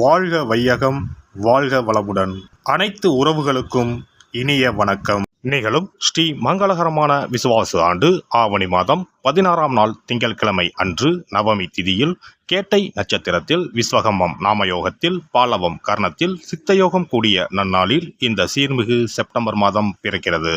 வாழ்க வையகம் வாழ்க வளமுடன். அனைத்து உறவுகளுக்கும் இனிய வணக்கம். நிகழும் ஸ்ரீ மங்களகரமான விசுவாச ஆண்டு ஆவணி மாதம் பதினாறாம் நாள் திங்கட்கிழமை அன்று நவமி திதியில் கேட்டை நட்சத்திரத்தில் விஸ்வகம்மம் நாமயோகத்தில் பாலவம் கர்ணத்தில் சித்தயோகம் கூடிய நன்னாளில் இந்த சீர்மிகு செப்டம்பர் மாதம் பிறக்கிறது.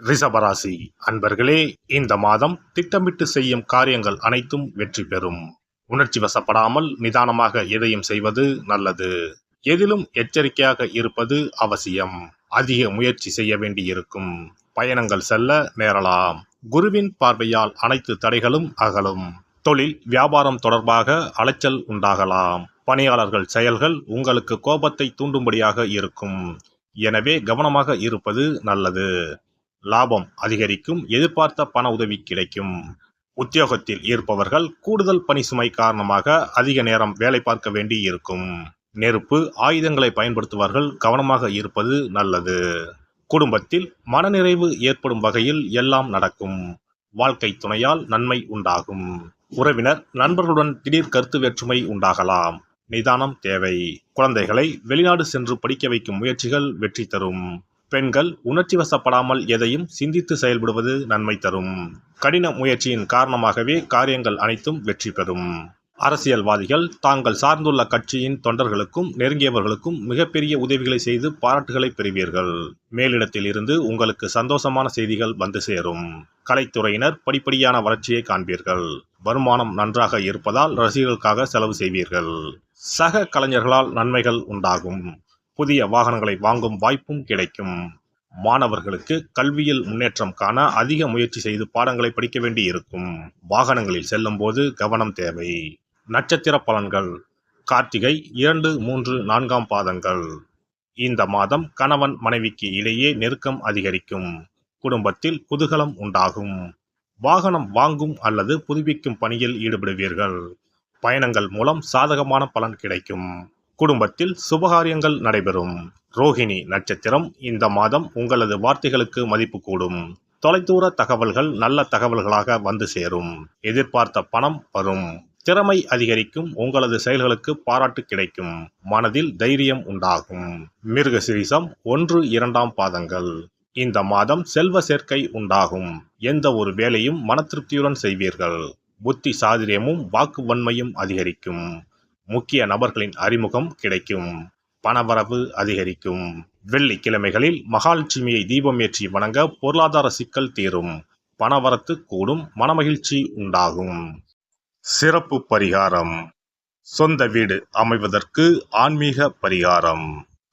ரிஷபராசி அன்பர்களே இந்த மாதம் திட்டமிட்டு செய்யும் காரியங்கள் அனைத்தும் வெற்றி பெறும். உணர்ச்சி வசப்படாமல் நிதானமாக எதையும் செய்வது நல்லது. எதிலும் எச்சரிக்கையாக இருப்பது அவசியம். அதிக முயற்சி செய்ய வேண்டியிருக்கும். பயணங்கள் செல்ல நேரலாம். குருவின் பார்வையால் அனைத்து தடைகளும் அகலும். தொழில் வியாபாரம் தொடர்பாக அலைச்சல் உண்டாகலாம். பணியாளர்கள் செயல்கள் உங்களுக்கு கோபத்தை தூண்டும்படியாக இருக்கும். எனவே கவனமாக இருப்பது நல்லது. லாபம் அதிகரிக்கும் எதிர்பார்த்த பண உதவி கிடைக்கும். உத்தியோகத்தில் இருப்பவர்கள் கூடுதல் பணி சுமை காரணமாக அதிக நேரம் வேலை பார்க்க வேண்டி இருக்கும். நெருப்பு ஆயுதங்களை பயன்படுத்துவார்கள் கவனமாக இருப்பது நல்லது. குடும்பத்தில் மனநிறைவு ஏற்படும் வகையில் எல்லாம் நடக்கும். வாழ்க்கை துணையால் நன்மை உண்டாகும். உறவினர் நண்பர்களுடன் திடீர் கருத்து வேற்றுமை உண்டாகலாம். நிதானம் தேவை. குழந்தைகளை வெளிநாடு சென்று படிக்க வைக்கும் முயற்சிகள் வெற்றி தரும். பெண்கள் உணர்ச்சி வசப்படாமல் எதையும் சிந்தித்து செயல்படுவது நன்மை தரும். கடின முயற்சியின் காரணமாகவே காரியங்கள் அனைத்தும் வெற்றி பெறும். அரசியல்வாதிகள் தாங்கள் சார்ந்துள்ள கட்சியின் தொண்டர்களுக்கும் நெருங்கியவர்களுக்கும் மிகப்பெரிய உதவிகளை செய்து பாராட்டுகளை பெறுவீர்கள். மேலிடத்தில் இருந்து உங்களுக்கு சந்தோஷமான செய்திகள் வந்து சேரும். கலைத்துறையினர் படிப்படியான வளர்ச்சியை காண்பீர்கள். வருமானம் நன்றாக இருப்பதால் ரசிகர்களுக்காக செலவு செய்வீர்கள். சக கலைஞர்களால் நன்மைகள் உண்டாகும். புதிய வாகனங்களை வாங்கும் வாய்ப்பும் கிடைக்கும். மாணவர்களுக்கு கல்வியில் முன்னேற்றம் காண அதிக முயற்சி செய்து பாடங்களை படிக்க வேண்டி இருக்கும். வாகனங்களில் செல்லும் போது கவனம் தேவை. நட்சத்திர பலன்கள். கார்த்திகை இரண்டு மூன்று நான்காம் பாதங்கள். இந்த மாதம் கணவன் மனைவிக்கு இடையே நெருக்கம் அதிகரிக்கும். குடும்பத்தில் குதூகலம் உண்டாகும். வாகனம் வாங்கும் அல்லது புதுப்பிக்கும் பணியில் ஈடுபடுவீர்கள். பயணங்கள் மூலம் சாதகமான பலன் கிடைக்கும். குடும்பத்தில் சுபகாரியங்கள் நடைபெறும். ரோஹிணி நட்சத்திரம் இந்த மாதம் உங்களது வார்த்தைகளுக்கு மதிப்பு கூடும். தொலைதூர தகவல்கள் நல்ல தகவல்களாக வந்து சேரும். எதிர்பார்த்த பணம் வரும். திறமை அதிகரிக்கும். உங்களது செயல்களுக்கு பாராட்டு கிடைக்கும். மனதில் தைரியம் உண்டாகும். மிருக சிரிசம் ஒன்று இரண்டாம் பாதங்கள். இந்த மாதம் செல்வ சேர்க்கை உண்டாகும். எந்த ஒரு வேலையும் மன திருப்தியுடன் செய்வீர்கள். புத்தி சாதுரியமும் வாக்கு வன்மையும் அதிகரிக்கும். முக்கிய நபர்களின் அறிமுகம் கிடைக்கும். பணவரவு அதிகரிக்கும். வெள்ளிக்கிழமைகளில் மகாலட்சுமியை தீபம் ஏற்றி வணங்க பொருளாதார சிக்கல் தீரும். பணவரத்து கூடும் மனமகிழ்ச்சி உண்டாகும். சிறப்பு பரிகாரம். சொந்த வீடு அமைவதற்கு ஆன்மீக பரிகாரம்.